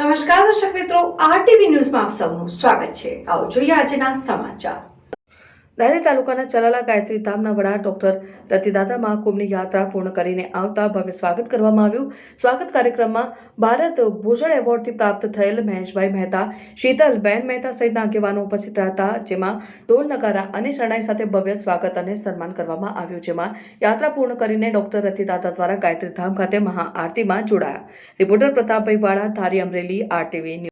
નમસ્કાર દર્શક મિત્રો આરટીવી ન્યૂઝમાં આપ સૌનું સ્વાગત છે. આવો જોઈએ આજના સમાચાર. ધારી તાલુકાના ચલાલા ગાયત્રી ધામના વડા ડોક્ટર રતિદાદા મહાકુંભની યાત્રા પૂર્ણ કરીને આવતા ભવ્ય સ્વાગત કરવામાં આવ્યું. સ્વાગત કાર્યક્રમમાં ભારત ભૂષણ એવોર્ડથી પ્રાપ્ત થયેલ મહેશભાઈ મહેતા શીતલબેન મહેતા સહિતના આગેવાનો ઉપસ્થિત હતા જેમાં ઢોલ, નગારા અને શરણાઈ સાથે ભવ્ય સ્વાગત અને સન્માન કરવામાં આવ્યું, જેમાં યાત્રા પૂર્ણ કરીને ડોક્ટર રતિદાદા દ્વારા ગાયત્રી ધામ ખાતે મહાઆરતીમાં જોડાયા. રિપોર્ટર પ્રતાપભાઈ વાળા, ધારી અમરેલી, આરટીવી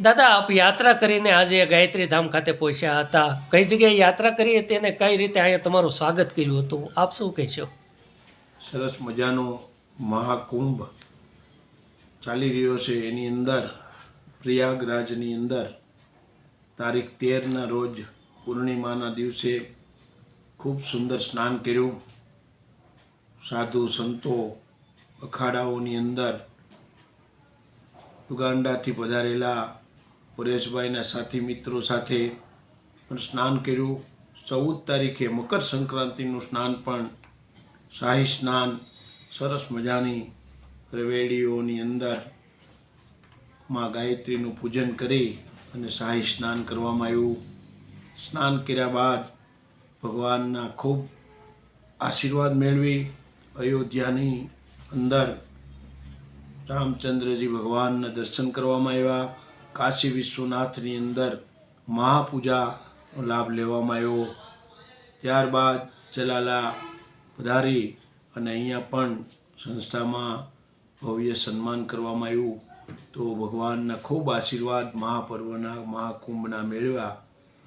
દાદા, આપ યાત્રા કરીને આજે ગાયત્રી ધામ ખાતે પહોંચ્યા હતા. કઈ જગ્યાએ યાત્રા કરી હતી અને કઈ રીતે અહીંયા તમારું સ્વાગત કર્યું હતું? આપ શું કહેશો? સરસ મજાનો મહાકુંભ ચાલી રહ્યો છે. એની અંદર, પ્રયાગરાજની અંદર, તારીખ તેરના રોજ પૂર્ણિમાના દિવસે ખૂબ સુંદર સ્નાન કર્યું. સાધુ, સંતો અખાડાઓની અંદર યુગાન્ડાથી પધારેલા પરેશભાઈના સાથી મિત્રો સાથે પણ સ્નાન કર્યું. ચૌદ તારીખે મકર સંક્રાંતિનું સ્નાન પણ શાહી સ્નાન, સરસ મજાની રવેડીઓની અંદરમાં ગાયત્રીનું પૂજન કરી અને શાહી સ્નાન કરવામાં આવ્યું. સ્નાન કર્યા બાદ ભગવાનના ખૂબ આશીર્વાદ મેળવી અયોધ્યાની અંદર રામચંદ્રજી ભગવાનના દર્શન કરવામાં આવ્યા. કાશી વિશ્વનાથની અંદર મહાપૂજાનો લાભ લેવામાં આવ્યો. ત્યારબાદ જલાલા પધારી અને અહીંયા પણ સંસ્થામાં ભવ્ય સન્માન કરવામાં આવ્યું. તો ભગવાનના ખૂબ આશીર્વાદ મહાપર્વના મહાકુંભના મેળવ્યા.